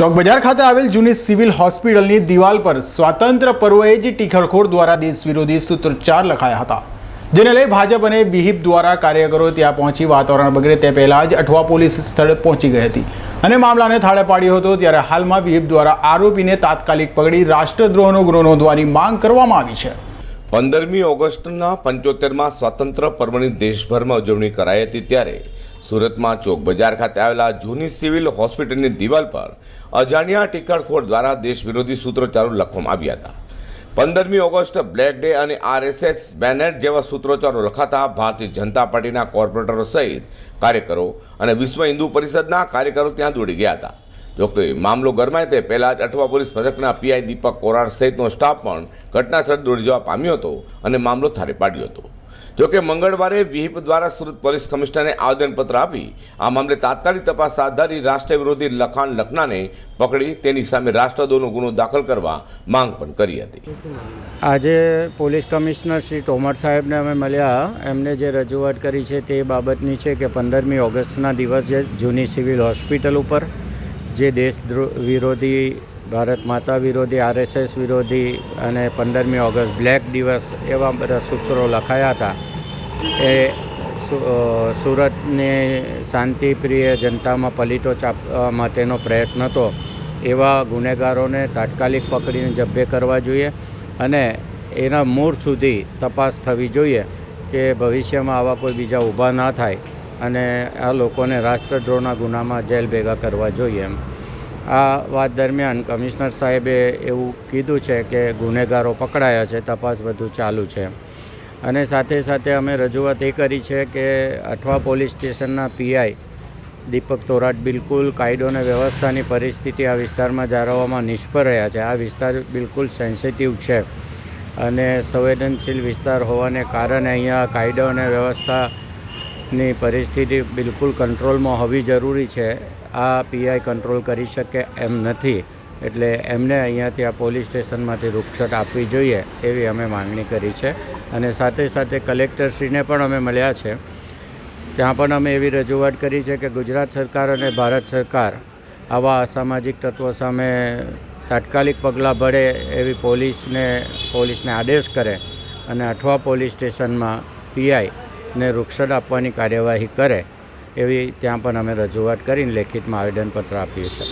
ચોક બજાર ખાતે આવેલ જૂની સિવિલ હોસ્પિટલની દિવાલ પર સ્વાતંત્ર્ય પર્વએ જ ટીખળખોર દ્વારા દેશ વિરોધી સૂત્રોચ્ચાર લખાયા હતા. જેને લઈ ભાજપ અને વિહિપ દ્વારા કાર્યકરો ત્યાં પહોંચી વાતાવરણ બગડે તે પહેલાં જ અઠવા પોલીસ સ્થળે પહોંચી ગઈ હતી. અને મામલાને થાળે પાડ્યો હતો ત્યારે હાલમાં વિહિપ દ્વારા આરોપીને તાત્કાલિક પકડી રાષ્ટ્રદ્રોહનો ગુનો નોંધવાની માંગ કરવામાં આવી છે. પંદરમી ઓગસ્ટના પંચોતેરમાં સ્વાતંત્ર્ય પર્વની દેશભરમાં ઉજવણી કરાઈ હતી ત્યારે સુરતમાં ચોક બજાર ખાતે આવેલા જૂની સિવિલ હોસ્પિટલની દિવાલ પર અજાણ્યા ટીકડખોડ દ્વારા દેશ વિરોધી સૂત્રોચ્ચારો લખવામાં આવ્યા હતા. પંદરમી ઓગસ્ટ બ્લેક ડે અને આરએસએસ બેનેટ જેવા સૂત્રોચ્ચારો લખાતા ભારતીય જનતા પાર્ટીના કોર્પોરેટરો સહિત કાર્યકરો અને વિશ્વ હિન્દુ પરિષદના કાર્યકરો ત્યાં દોડી ગયા હતા. જોકે મામલો ગરમાય તે પહેલાં જ અઠવા પોલીસ મથકના પીઆઈ દીપક કોરાડ સહિતનો સ્ટાફ પણ ઘટનાસ્થળ દોડી જવા પામ્યો હતો અને મામલો થારે પાડ્યો હતો. જોકે મંગળવારે વિહિપ દ્વારા સુરત પોલીસ કમિશનરને આવેદનપત્ર આપી આ મામલે તાત્કાલિક તપાસ હાથ ધરી રાષ્ટ્ર વિરોધી લખાણ લખનાને પકડી તેની સામે રાષ્ટ્રદ્રોહનો ગુનો દાખલ કરવા માંગ પણ કરી હતી. આજે પોલીસ કમિશનર શ્રી તોમર સાહેબને અમે મળ્યા. એમને જે રજૂઆત કરી છે તે બાબતની છે કે પંદરમી ઓગસ્ટના દિવસે જૂની સિવિલ હોસ્પિટલ ઉપર જે દેશ વિરોધી, ભારત માતા વિરોધી, આરએસએસ વિરોધી અને પંદરમી ઓગસ્ટ બ્લેક દિવસ એવા બધા સૂત્રો લખાયા હતા. એ સુરતને શાંતિપ્રિય જનતામાં પલીટો ચાપવા માટેનો પ્રયત્ન હતો. એવા ગુનેગારોને તાત્કાલિક પકડીને જબ્બે કરવા જોઈએ અને એના મૂળ સુધી તપાસ થવી જોઈએ કે ભવિષ્યમાં આવા કોઈ બીજા ઊભા ના થાય. અને આ લોકોને રાષ્ટ્રદ્રોહના ગુનામાં જેલ ભેગા કરવા જોઈએ એમ. આ વાત દરમિયાન કમિશનર સાહેબે એવું કીધું છે કે ગુનેગારો પકડાયા છે, તપાસ બધું ચાલુ છે. અને સાથે સાથે અમે રજૂઆત એ કરી છે કે અઠવા પોલીસ સ્ટેશનના પીઆઈ દીપક તોરાટ બિલકુલ કાયદો અને વ્યવસ્થાની પરિસ્થિતિ આ વિસ્તારમાં જાળવવામાં નિષ્ફળ રહ્યા છે. આ વિસ્તાર બિલકુલ સેન્સિટિવ છે અને સંવેદનશીલ વિસ્તાર હોવાને કારણે અહીંયા કાયદો અને વ્યવસ્થાની પરિસ્થિતિ બિલકુલ કંટ્રોલમાં હોવી જરૂરી છે. આ પીઆઈ કંટ્રોલ કરી શકે એમ નથી. એટલે એમને અહીંયાથી આ પોલીસ સ્ટેશનમાંથી રૂક્ષટ આપવી જોઈએ એવી અમે માંગણી કરી છે. અને સાથે સાથે કલેક્ટરશ્રીને પણ અમે મળ્યા છે. ત્યાં પણ અમે એવી રજૂઆત કરી છે કે ગુજરાત સરકાર અને ભારત સરકાર આવા અસામાજિક તત્વો સામે તાત્કાલિક પગલાં ભરે એવી પોલીસને પોલીસને આદેશ કરે. અને અઠવા પોલીસ સ્ટેશનમાં પીઆઈને રૂક્ષટ આપવાની કાર્યવાહી કરે એવી ત્યાં પણ અમે રજૂઆત કરીને લેખિતમાં આવેદનપત્ર આપ્યું છે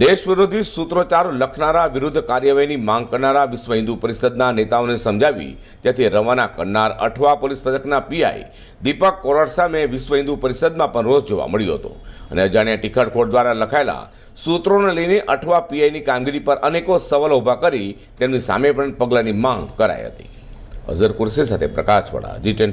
દેશ વિરોધી સૂત્રોચ્ચારો લખનારા વિરુદ્ધ કાર્યવાહીની માંગ કરનારા વિશ્વ હિન્દુ પરિષદના નેતાઓને સમજાવી ત્યાંથી રવાના કરનાર અઠવા પોલીસ પથકના પીઆઈ દીપક કોરડ સામે વિશ્વ હિન્દુ પરિષદમાં પણ રોષ જોવા મળ્યો હતો. અને અજાણ્યા ટીખટખોટ દ્વારા લખાયેલા સૂત્રોને લઈને અઠવા પીઆઈની કામગીરી પર અનેકો સવાલો ઊભા કરી તેમની સામે પણ પગલાંની માંગ કરાઈ હતી. અઝર કુરશી સાથે પ્રકાશવાળા જી ટેન